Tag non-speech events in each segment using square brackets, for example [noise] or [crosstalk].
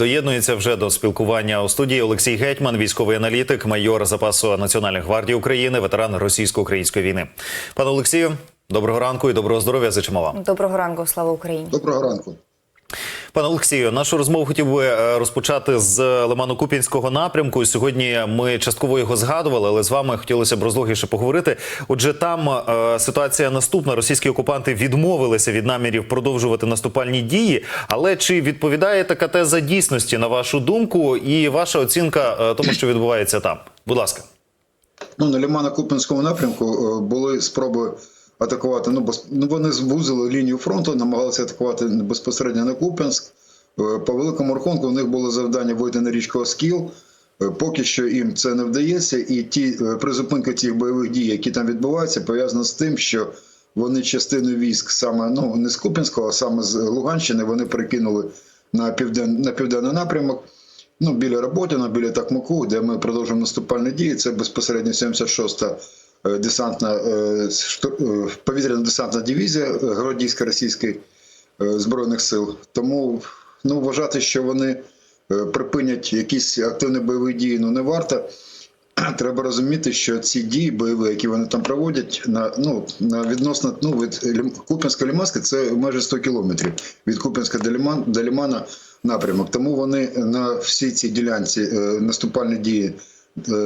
доєднується вже до спілкування у студії Олексій Гетьман, військовий аналітик, майор запасу Національної гвардії України, ветеран російсько-української війни. Пане Олексію, доброго ранку і доброго здоров'я. Зичимо вам. Доброго ранку, слава Україні. Доброго ранку. Пане Олексію, нашу розмову хотів би е, розпочати з Лимано-Купінського напрямку. Сьогодні ми частково його згадували, але з вами хотілося б розлогіше поговорити. Отже, там е, ситуація наступна: російські окупанти відмовилися від намірів продовжувати наступальні дії. Але чи відповідає така теза дійсності на вашу думку і ваша оцінка е, тому, що відбувається там? Будь ласка. Ну, на Лимано-Купінському напрямку е, були спроби атакувати. Ну, бос- ну, вони звузили лінію фронту, намагалися атакувати безпосередньо на Куп'янськ. Е, По великому рахунку у них було завдання вийти на річку Оскіл. Е, Поки що їм це не вдається, і ті е, призупинка тих бойових дій, які там відбуваються, пов'язана з тим, що вони частину військ саме ну не з Куп'янського, а саме з Луганщини, вони перекинули на півден на південний напрямок. Ну, біля Роботіна, біля Такмаку, де ми продовжуємо наступальні дії. Це безпосередньо 76-та е, десантна е, шту- е, повітряна десантна дивізія е, російської е, збройних сил. Тому ну, вважати, що вони е, припинять якісь активні бойові дії, ну не варто. [clears throat] Треба розуміти, що ці дії бойові, які вони там проводять, на ну на відносно ну від Куп'янська Ліманська це майже 100 кілометрів від Куп'янська до Ліман до Лімана напрямок. Тому вони на всій цій ділянці е, наступальні дії е,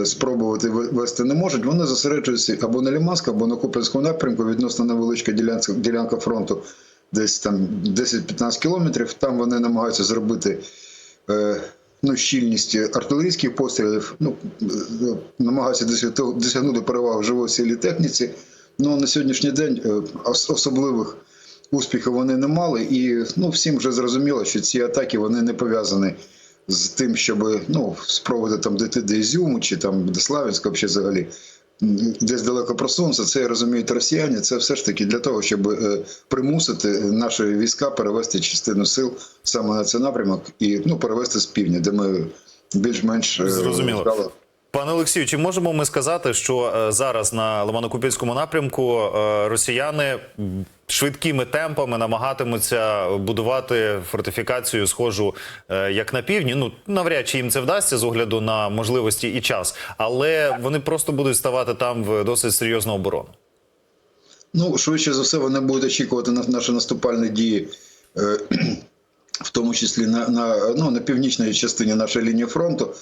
спробувати вести не можуть. Вони зосереджуються або на Ліманську, або на Куп'янському напрямку відносно невеличка ділянка, ділянка фронту, десь там 10-15 кілометрів. Там вони намагаються зробити. е, Ну, щільність артилерійських пострілів, ну, е, намагаються досягнути перевагу живої силі техніці. Ну, на сьогоднішній день е, особливих успіхів вони не мали. І ну, всім вже зрозуміло, що ці атаки вони не пов'язані з тим, щоб ну, спробувати там дійти до Ізюму чи там до Славянська взагалі. Десь далеко просунутися, це розуміють росіяни. Це все ж таки для того, щоб е, примусити наші війська перевести частину сил саме на цей напрямок і ну, перевести з півдня, де ми більш-менш е, Зрозуміло. Пане Олексію, чи можемо ми сказати, що е, зараз на Лимано-Купінському напрямку росіяни швидкими темпами намагатимуться будувати фортифікацію, схожу е, як на півдні? Ну навряд чи їм це вдасться з огляду на можливості і час, але вони просто будуть ставати там в досить серйозну оборону. Ну, швидше за все, вони будуть очікувати на наші наступальні дії, е, в тому числі на, на, ну, на північній частині нашої лінії фронту.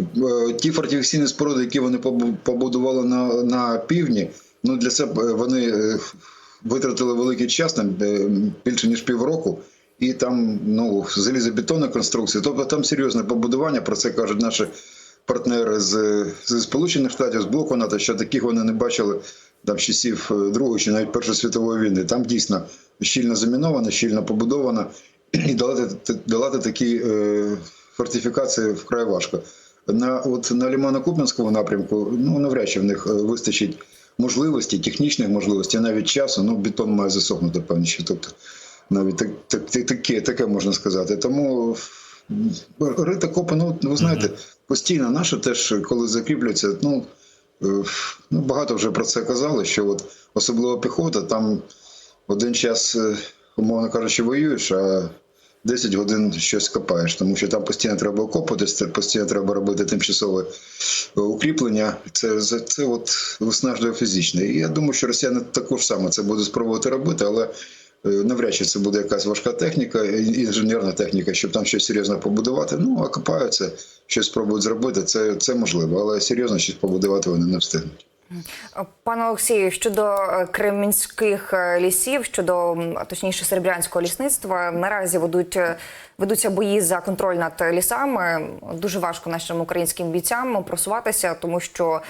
Е, Ті фортифікаційні споруди, які вони побу- побудували на, на півдні, ну для себе вони витратили великий час, там більше ніж півроку. І там ну, залізобетонна конструкція. Тобто там серйозне побудування, про це кажуть наші партнери з, з Сполучених Штатів, з блоку НАТО, що таких вони не бачили там часів е, Другої чи навіть Першої світової війни. Там дійсно щільно заміновано, щільно побудовано, і долати, долати такі е, фортифікації вкрай важко. На, от, на Лімано-Куп'янському напрямку ну, навряд чи в них е, вистачить можливості, технічних можливостей, навіть часу. Ну, бетон має засохнути, певні, що тобто навіть так, так, так, таке, таке можна сказати. Тому рита копи, ну ви знаєте, постійно наше теж, коли закріплюється, ну, е, ну багато вже про це казали, що от особливо піхота, там один час, е, умовно кажучи, воюєш, а 10 годин щось копаєш, тому що там постійно треба окопатись, це постійно треба робити тимчасове е, укріплення. Це за- це от виснажує фізично. І я думаю, що росіяни також саме це будуть спробувати робити, але е, навряд чи це буде якась важка техніка, інженерна техніка, щоб там щось серйозно побудувати. Ну, а копаються, щось спробують зробити. Це, це можливо, але серйозно щось побудувати вони не встигнуть. Пане Олексію, щодо е, кремінських е, лісів, щодо точніше серебрянського лісництва, наразі ведуть е, ведуться бої за контроль над лісами. Дуже важко нашим українським бійцям просуватися, тому що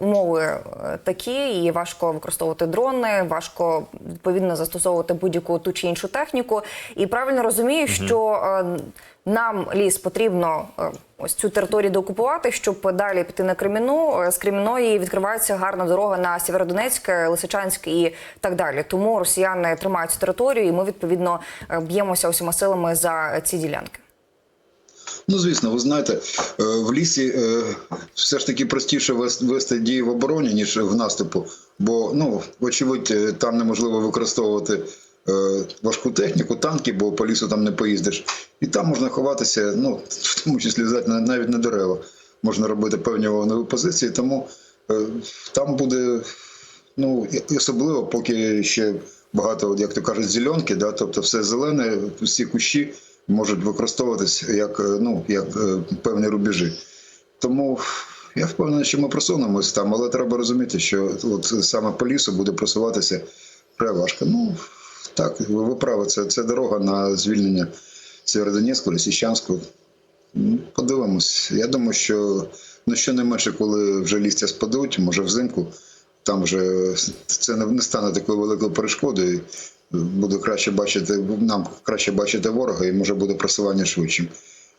умови такі, і важко використовувати дрони, важко відповідно застосовувати будь-яку ту чи іншу техніку. І правильно розумію, що е, нам ліс потрібно е, ось цю територію доокупувати, щоб далі піти на Креміну. Е, З Креміної відкривається гарна дорога на Сєвєродонецьк, Лисичанськ і так далі. Тому росіяни тримають цю територію, і ми відповідно е, б'ємося усіма силами за ці ділянки. Ну, звісно, ви знаєте, е, в лісі е, все ж таки простіше вес- вести дії в обороні, ніж в наступу. Бо, ну, вочевидь, е, там неможливо використовувати е, важку техніку, танки, бо по лісу там не поїздиш. І там можна ховатися, ну, в тому числі навіть на дерева. Можна робити певні вогневі позиції, тому е, там буде Ну, особливо, поки ще багато, як то кажуть, зеленки, да, тобто все зелене, всі кущі можуть використовуватись як, е, ну, як е, певні рубежі. Тому я впевнений, що ми просунемось там, але треба розуміти, що от саме по лісу буде просуватися вкрай важко. Ну, так, ви праві, це, це дорога на звільнення Сєвєродонецьку, Лисичанську. Ну, Подивимось. Я думаю, що ну, щонайменше, коли вже лістя спадуть, може взимку, там вже це не не стане такою великою перешкодою. Буде краще бачити, нам краще бачити ворога і може буде просування швидшим.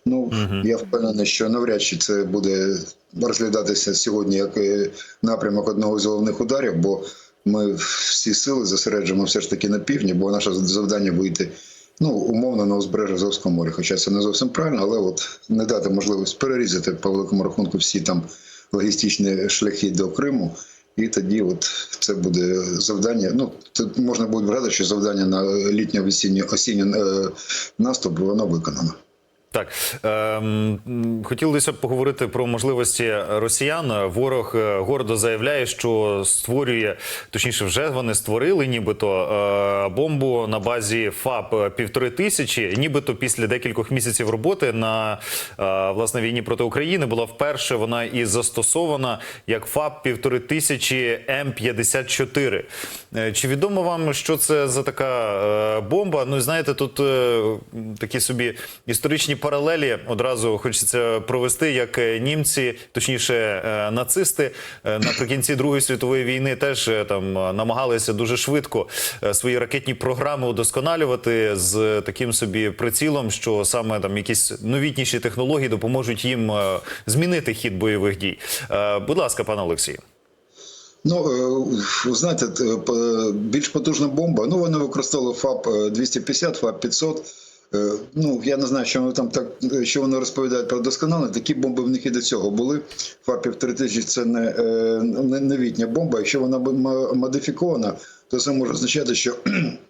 Ну, я впевнений, що навряд чи це буде розглядатися сьогодні як е, напрямок одного з головних ударів, бо ми всі сили зосереджуємо все ж таки на півдні, бо наше завдання вийти ну, умовно на узбережжя Азовського моря. Хоча це не зовсім правильно, але от не дати можливість перерізати по великому рахунку всі там логістичні шляхи до Криму. І тоді от це буде завдання. Ну, тут можна буде вгадати, що завдання на літньо осінній осінній е, наступ воно виконано. Так ем, хотілося б поговорити про можливості росіян. Ворог е, гордо заявляє, що створює, точніше, вже вони створили, нібито е, бомбу на базі ФАП півтори тисячі. Нібито після декількох місяців роботи на е, власне війні проти України була вперше вона і застосована як ФАП півтори тисячі М54. Е, Чи відомо вам, що це за така е, бомба? Ну знаєте, тут е, такі собі історичні паралелі одразу хочеться провести, як е, німці, точніше е, нацисти е, наприкінці Другої світової війни теж там намагалися дуже швидко свої ракетні програми удосконалювати з таким собі прицілом, що саме там якісь новітніші технології допоможуть їм змінити хід бойових дій. Будь ласка, пане Олексію. Ну, знаєте, більш потужна бомба. Ну, вони використовували ФАП е, 250, ФАП 500. Е, Ну, я не знаю, що вони там так, е, що вони розповідають про досконало. Такі бомби в них і до цього були. ФАПів 3000 це не, е, не новітня бомба. Якщо вона модифікована, то це може означати, що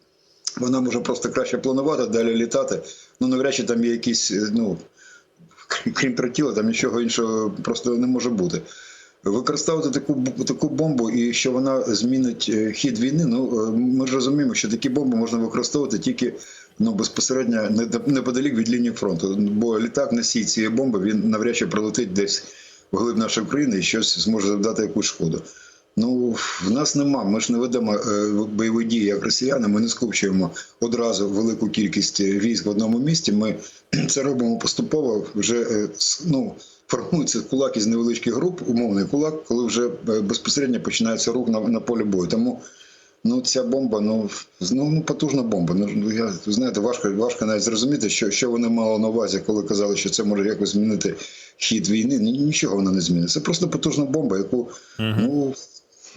[clears throat] вона може просто краще планувати, далі літати. Ну, навряд чи там є якісь, ну, крім- тротіла, там нічого іншого просто не може бути. Використовувати таку таку бомбу і що вона змінить хід війни. Ну ми ж розуміємо, що такі бомби можна використовувати тільки ну безпосередньо неподалік від лінії фронту. Бо літак носій цієї бомби він навряд чи прилетить десь в глиб нашої країни і щось зможе завдати якусь шкоду. Ну, в нас нема. Ми ж не ведемо е, бойові дії як росіяни. Ми не скупчуємо одразу велику кількість військ в одному місті. Ми [clears throat] це робимо поступово. Вже е, ну, формується кулак із невеличких груп, умовний кулак, коли вже е, безпосередньо починається рух на, на полі бою. Тому ну, ця бомба, ну, ну, ну потужна бомба. Ну, я, знаєте, важко, важко навіть зрозуміти, що, що вони мали на увазі, коли казали, що це може якось змінити хід війни. Ні- Нічого вона не змінить. Це просто потужна бомба, яку ну,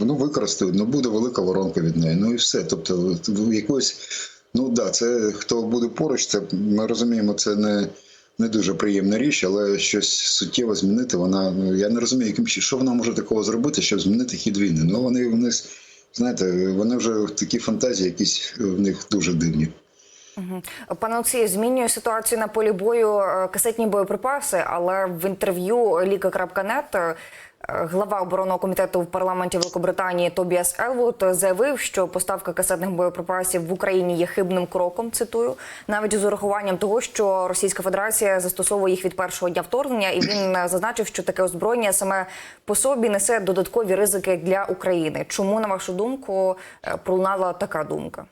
ну, використають, ну буде велика воронка від неї. Ну і все. Тобто, якось, ну да, це хто буде поруч, це ми розуміємо, це не, не дуже приємна річ, але щось суттєво змінити. Вона ну я не розумію, яким що вона може такого зробити, щоб змінити хід війни. Ну вони вони знаєте, вони вже такі фантазії, якісь в них дуже дивні. Пане Олексію, змінює ситуацію на полі бою е, касетні боєприпаси, але в інтерв'ю Ліка.нет глава оборонного комітету в парламенті Великобританії Тобіас Елвуд заявив, що поставка касетних боєприпасів в Україні є хибним кроком. Цитую, навіть з урахуванням того, що Російська Федерація застосовує їх від першого дня вторгнення, і він зазначив, що таке озброєння саме по собі несе додаткові ризики для України. Чому на вашу думку е, пролунала така думка?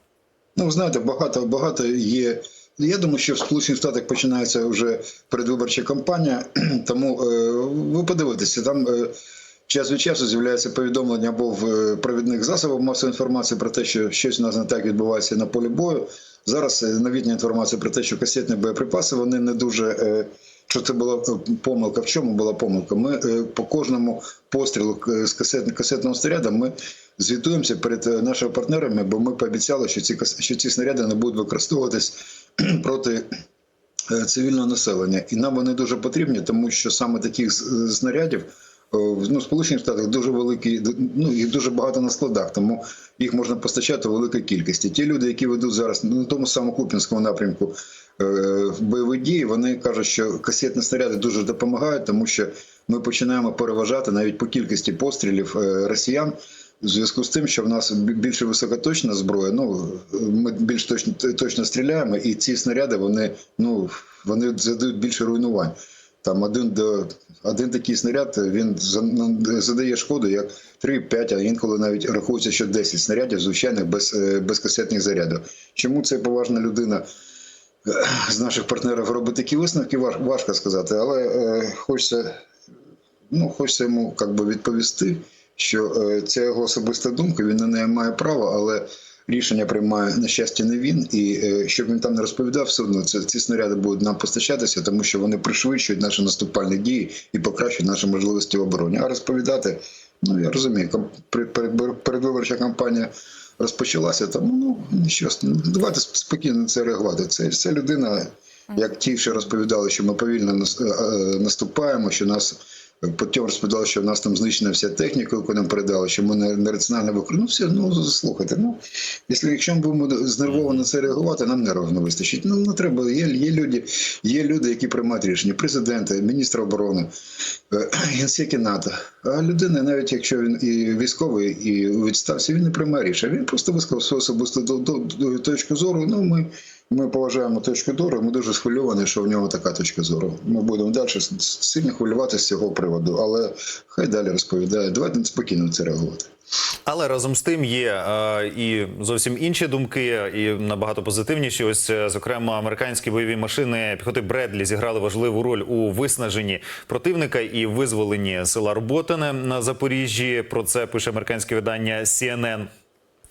Ну, знаєте, багато багато є. Я думаю, що в Сполучених Штатах починається вже передвиборча кампанія. [clears throat] Тому е, ви подивитеся, там е, час від часу з'являється повідомлення або в е, провідних засобах масової інформації про те, що щось у нас не так відбувається на полі бою. Зараз новітня інформація про те, що касетні боєприпаси вони не дуже. Що це була помилка? В чому була помилка? Ми по кожному пострілу з касет, касетного снаряда ми звітуємося перед нашими партнерами, бо ми пообіцяли, що ці що ці снаряди не будуть використовуватись [clears throat] проти е, цивільного населення. І нам вони дуже потрібні, тому що саме таких снарядів в ну, Сполучених Штатах дуже великі, ну їх дуже багато на складах, тому їх можна постачати у великій кількості. Ті люди, які ведуть зараз на тому самому Купінському напрямку е, бойові дії, вони кажуть, що касетні снаряди дуже допомагають, тому що ми починаємо переважати навіть по кількості пострілів е, росіян. В зв'язку з тим, що в нас бі- більше високоточна зброя, ну ми більш точно точно стріляємо, і ці снаряди вони ну вони задають більше руйнувань. Там один до один такий снаряд він ну, задає шкоду як 3-5, а інколи навіть рахується, що 10 снарядів звичайних без, е, без зарядів. Чому це поважна людина з наших партнерів робить такі висновки? важ- Важко сказати, але е, хочеться ну, хочеться йому як би, відповісти, що е, це його особиста думка, він на неї має право, але рішення приймає на щастя не він. І е, щоб він там не розповідав, все одно це, ці снаряди будуть нам постачатися, тому що вони пришвидшують наші наступальні дії і покращують наші можливості в обороні. А розповідати, ну я розумію, передвиборча кампанія. Розпочалася тому, ну що ну, давайте спокійно на це реагувати. Це, це людина, як ті, що розповідали, що ми повільно е, наступаємо, що нас потім розповідали, що в нас там знищена вся техніка, яку нам передали, що ми не, не раціонально використовуємо. Ну, ну слухайте. Ну якщо, ми будемо знервовано це реагувати, нам нервів не вистачить. Ну не треба. Є, є люди, є люди, які приймають рішення. Президенти, міністр оборони, е, [clears throat] генсеки НАТО. А людина, навіть якщо він і військовий, і у відставці, він не приймає рішення. Він просто висказав свою особисту точку зору. Ну ми. Ми поважаємо точку зору. Ми дуже схвильовані, що в нього така точка зору. Ми будемо далі сильно хвилюватися з цього приводу, але хай далі розповідає. Давайте спокійно це реагувати. Але разом з тим є е, і зовсім інші думки, і набагато позитивніші. Ось, е, зокрема, американські бойові машини піхоти Бредлі зіграли важливу роль у виснаженні противника і визволенні села Роботине на Запоріжжі. Про це пише американське видання CNN.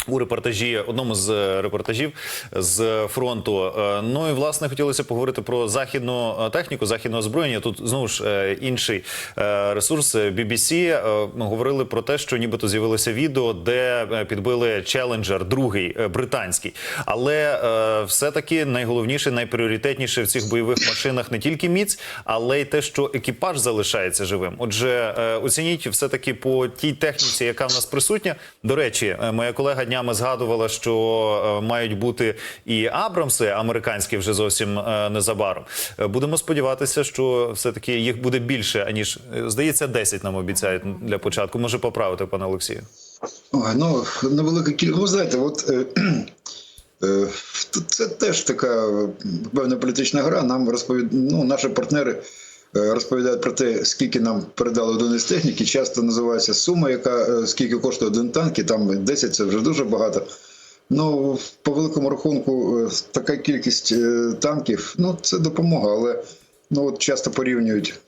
У репортажі одному з е, репортажів з фронту. Е, Ну і власне хотілося поговорити про західну е, техніку, західне озброєння. Тут знову ж інший ресурс BBC говорили про те, що нібито з'явилося відео, де підбили Challenger, другий британський. Але е, все-таки найголовніше, найпріоритетніше в цих бойових машинах не тільки міць, але й те, що екіпаж залишається живим. Отже, оцініть все таки по тій техніці, яка в нас присутня. До речі, моя колега днями згадувала, що е, мають бути і Абрамси американські вже зовсім е, незабаром. Е, Будемо сподіватися, що все таки їх буде більше аніж здається, 10 нам обіцяють для початку. Може поправити, пане Олексію. Ой, ну, невелика кількість. Ви знаєте, от е, е, це теж така певна політична гра. Нам розповід... ну, наші партнери розповідають про те, скільки нам передали одиниць техніки. Часто називається сума, яка е, скільки коштує один танк, і там 10 це вже дуже багато. Ну, по великому рахунку, е, така кількість е, танків, ну, це допомога, але ну, от часто порівнюють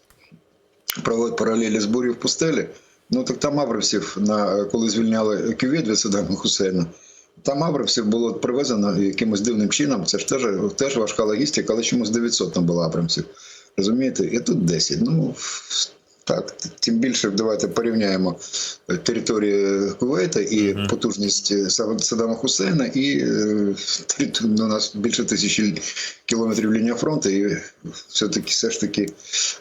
проводять паралелі з бурів в пустелі. Ну так там Абрамсів, на коли звільняли Кювет від Саддама Хусейна, там Абрамсів було привезено якимось дивним чином. Це ж теж, теж важка логістика, але чомусь 900 там було Абрамсів. Розумієте? І тут 10. Ну так, тим більше давайте порівняємо територію Кувейта і потужність Са- Саддама Хусейна, і е, ну, у нас більше тисячі кілометрів лінія фронту, і все-таки все ж таки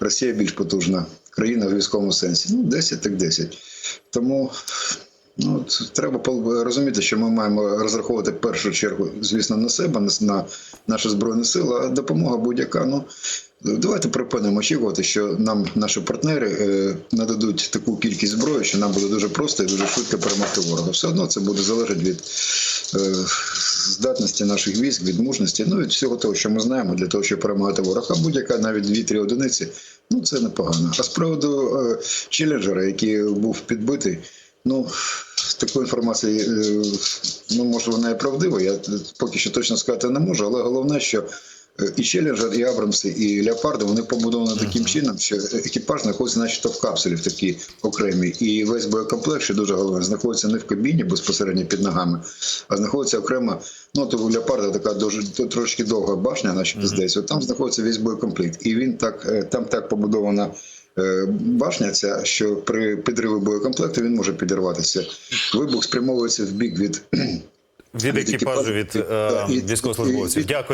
Росія більш потужна країна в військовому сенсі. Ну, 10 так 10. Тому ну, от треба розуміти, що ми маємо розраховувати в першу чергу, звісно, на себе, на, на наші збройні сили, а допомога будь-яка. Ну, Давайте припинимо очікувати, що нам наші партнери е, нададуть таку кількість зброї, що нам буде дуже просто і дуже швидко перемогти ворога. Все одно це буде залежати від е, здатності наших військ, від мужності, ну від всього того, що ми знаємо, для того, щоб перемагати ворога. А будь-яка навіть 2-3 одиниці, ну це непогано. А з приводу е, челенджера, який був підбитий, ну такої інформації, е, ну може вона і правдива. Я поки що точно сказати не можу, але головне, що. Е, І Челленджер, і Абрамси, і Леопарди вони побудовані таким чином, що екіпаж знаходиться, начебто, в капсулі в такій окремій. І весь боєкомплект, що дуже головне, знаходиться не в кабіні безпосередньо під ногами, а знаходиться окремо. Ну, то у Леопарда така дуже трошки довга башня, начебто здається. От там знаходиться весь боєкомплект. І він так, е, там так побудована. Е, Башня ця, що при підриві боєкомплекту він може підірватися. Вибух спрямовується в бік від Від [clears throat] екіпажу, від від, від, від військовослужбовців. Дякую.